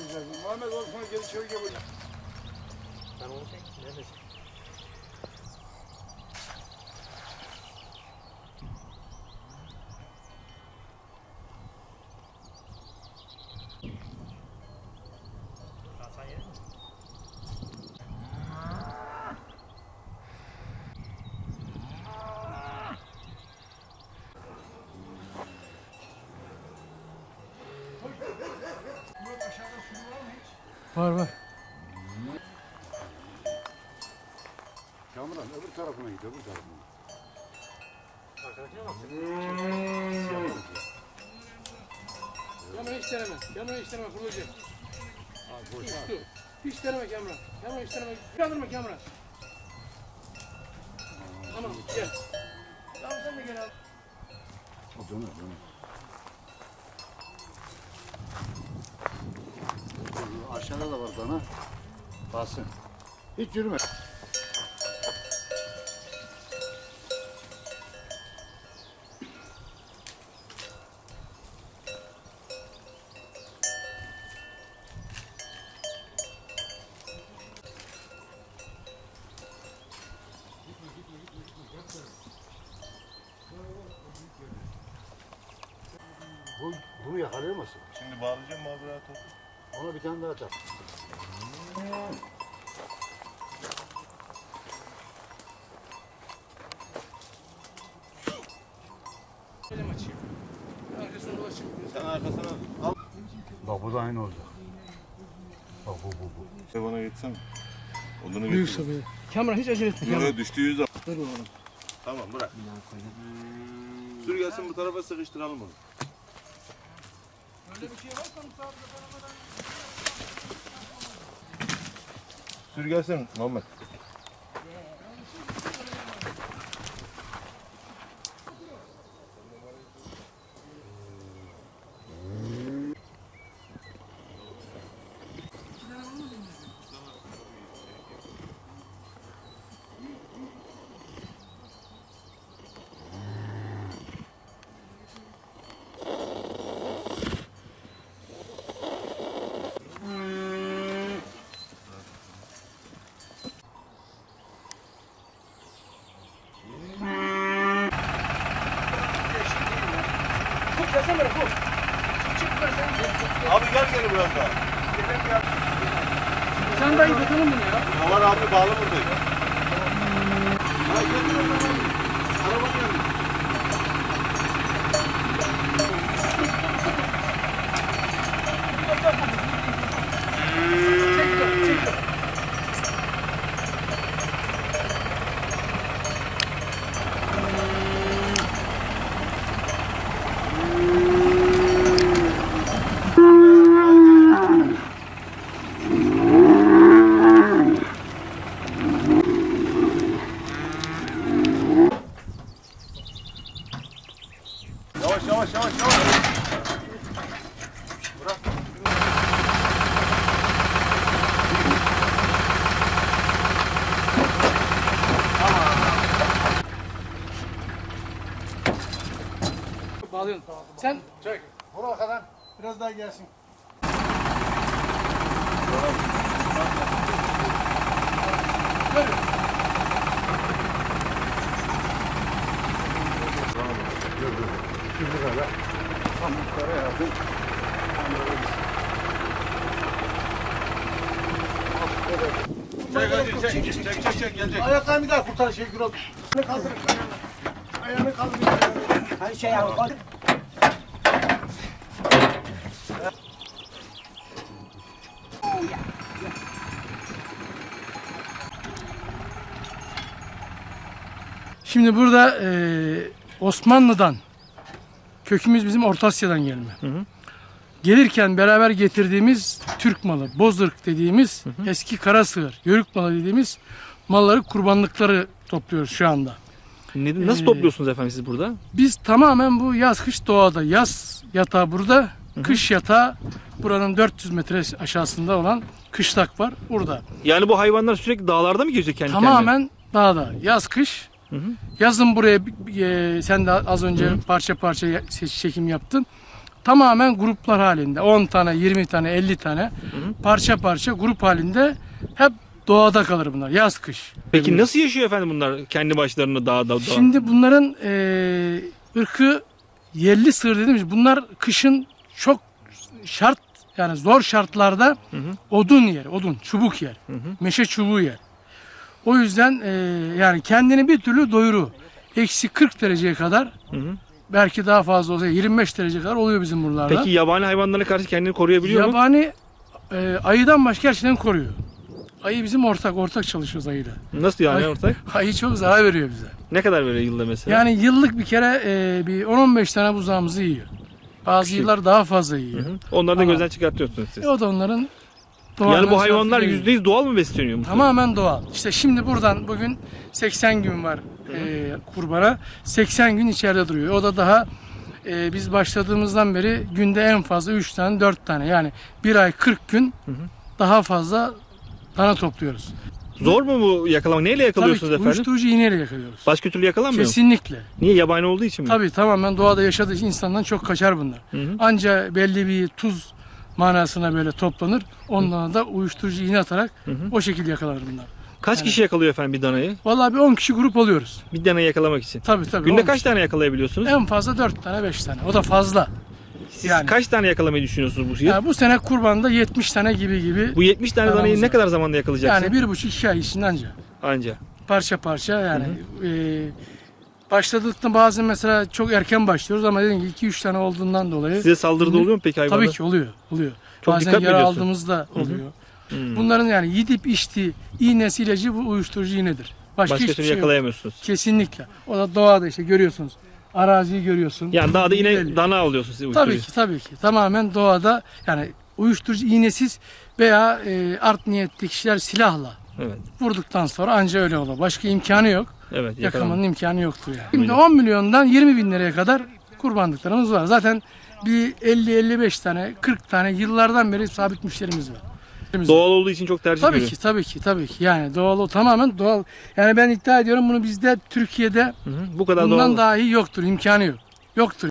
Muhammed Osman geri çevir gel buraya. Sen onu çek. Neredesin? Hasan yedin mi? Murat aşağıda suyu var mı hiç? Var var. Kamuran öbür tarafına git, öbür tarafına. Arkadakine bak. Kamera hiç deneme. Kamera hiç deneme. Fırlayacak. Uçtu. Hiç deneme kamera. Kamera hiç deneme. Kaldırma kamera. Tamam gel. Tamam sen de gel abi. Döner, döner. Aşağıda da var dana. Basın. Hiç yürüme. Bu, bunu yakalayamazsın. Şimdi bağlayacağım rahat ol. Ona bir tane daha tak. Elim açayım. Arkasına dolaşıp. Sen arkasına al. Bak bu da aynı olacak. Bak bu bu bu. Şey Bana gitsen. Odunu Büyük getir. sabır. Kamera hiç acele etme. Kamera. Yok düştü yüz al. Dur oğlum. Tamam bırak. Sür gelsin bu tarafa sıkıştıralım onu. Öyle bir şey varsa Mustafa Sür gelsin Muhammed. Desene bırak bu. Çık ver sen. Abi gel gel biraz daha. Sen daha iyi bakalım bunu ya. Aman abi bağlı buradayım. yavaş yavaş yavaş. Bırak. Bağlıyorsun. Sen çek. Vur arkadan. Biraz daha gelsin. Görüyorum. 200 kadar pamuklara yakın. Çek, çek, çek, çek, çek, çek, gelecek. Ayaklarını da kurtar şey Gürol. Ayağını kaldır. Ayağını kaldır. Her şey yap. Şimdi burada e, Osmanlı'dan kökümüz bizim Orta Asya'dan gelme. gelirken beraber getirdiğimiz Türk malı, bozırk dediğimiz eski kara sığır, yörük malı dediğimiz malları kurbanlıkları topluyoruz şu anda. Ne- nasıl Ee, topluyorsunuz efendim siz burada? Biz tamamen bu yaz kış doğada. Yaz yatağı burada, kış yatağı buranın 400 metre aşağısında olan kışlak var burada. Yani bu hayvanlar sürekli dağlarda mı geziyor kendi kendine? Tamamen dağda. Yaz kış. Hı hı. Yazın buraya e, sen de az önce parça parça ya- se- çekim yaptın. Tamamen gruplar halinde 10 tane, 20 tane, 50 tane parça parça grup halinde hep doğada kalır bunlar yaz kış. Peki nasıl yaşıyor efendim bunlar kendi başlarına dağda? dağ? Şimdi bunların e, ırkı yerli sığır dediğimiz bunlar kışın çok şart yani zor şartlarda odun yer, odun, çubuk yer. Meşe çubuğu yer. O yüzden e, yani kendini bir türlü doyuru. Eksi 40 dereceye kadar Hı hı. belki daha fazla olsa 25 derece kadar oluyor bizim buralarda. Peki yabani hayvanlara karşı kendini koruyabiliyor mu? Yabani e, ayıdan başka her şeyden koruyor. Ayı bizim ortak, ortak çalışıyoruz ayıyla. Nasıl yani Ay- ortak? Ayı çok zarar veriyor bize. Ne kadar veriyor yılda mesela? Yani yıllık bir kere e, bir 10-15 tane buzağımızı yiyor. Bazı Kişi. yıllar daha fazla yiyor. Hı. Onları da Ama- gözden çıkartıyorsunuz siz. E, o da onların doğal Yani bu hayvanlar değil. %100 doğal mı besleniyor mu? Tamamen doğal. İşte şimdi buradan bugün 80 gün var e, kurbana. 80 gün içeride duruyor. O da daha e, biz başladığımızdan beri günde en fazla 3 tane 4 tane yani bir ay 40 gün daha fazla dana topluyoruz. Zor mu bu yakalamak? Neyle Tabii ki yakalıyorsunuz efendim? uyuşturucu iğneyle yakalıyoruz. Başka türlü yakalanmıyor mu? Kesinlikle. Niye? Yabani olduğu için mi? Tabii tamamen doğada yaşadığı için insandan çok kaçar bunlar. Hı hı. Anca belli bir tuz manasına böyle toplanır. Ondan da uyuşturucu iğne atarak o şekilde yakalanır bunlar. Kaç kişi yakalıyor efendim bir danayı? Vallahi bir 10 kişi grup oluyoruz. Bir danayı yakalamak için. Tabii tabii. Günde 10 kaç kişi. tane yakalayabiliyorsunuz? En fazla 4 tane 5 tane. O da fazla. Siz yani. kaç tane yakalamayı düşünüyorsunuz bu yıl? Yani bu sene kurbanda 70 tane gibi gibi. Bu 70 tane danayı ne kadar zamanda yakalayacaksın? Yani bir buçuk iki ay içinde anca. Anca. Parça parça yani. E, başladıkta bazen mesela çok erken başlıyoruz ama dediğim gibi 2-3 tane olduğundan dolayı. Size saldırıda oluyor mu peki hayvanlar? Tabii ki oluyor. oluyor. Çok bazen yara aldığımızda oluyor. Hmm. Bunların yani yedip içtiği iğnesi ilacı bu uyuşturucu iğnedir. Başka, Başka hiçbir türlü şey yok. yakalayamıyorsunuz. Kesinlikle. O da doğada işte görüyorsunuz. Araziyi görüyorsun. Yani dağda yine dana alıyorsunuz siz Tabii uyuşturucu. ki tabii ki. Tamamen doğada yani uyuşturucu iğnesiz veya e, art niyetli kişiler silahla Evet. vurduktan sonra anca öyle olur. Başka imkanı yok. Evet. Yakamanın imkanı yoktur yani. Şimdi 10 milyondan 20 bin liraya kadar kurbanlıklarımız var. Zaten bir 50-55 tane 40 tane yıllardan beri sabit müşterimiz var. Doğal olduğu için çok tercih Tabii görüyor. ki tabii ki tabii ki. Yani doğal o tamamen doğal. Yani ben iddia ediyorum bunu bizde Türkiye'de Hı hı. Bu kadar bundan doğal. dahi yoktur, imkanı yok. Yoktur.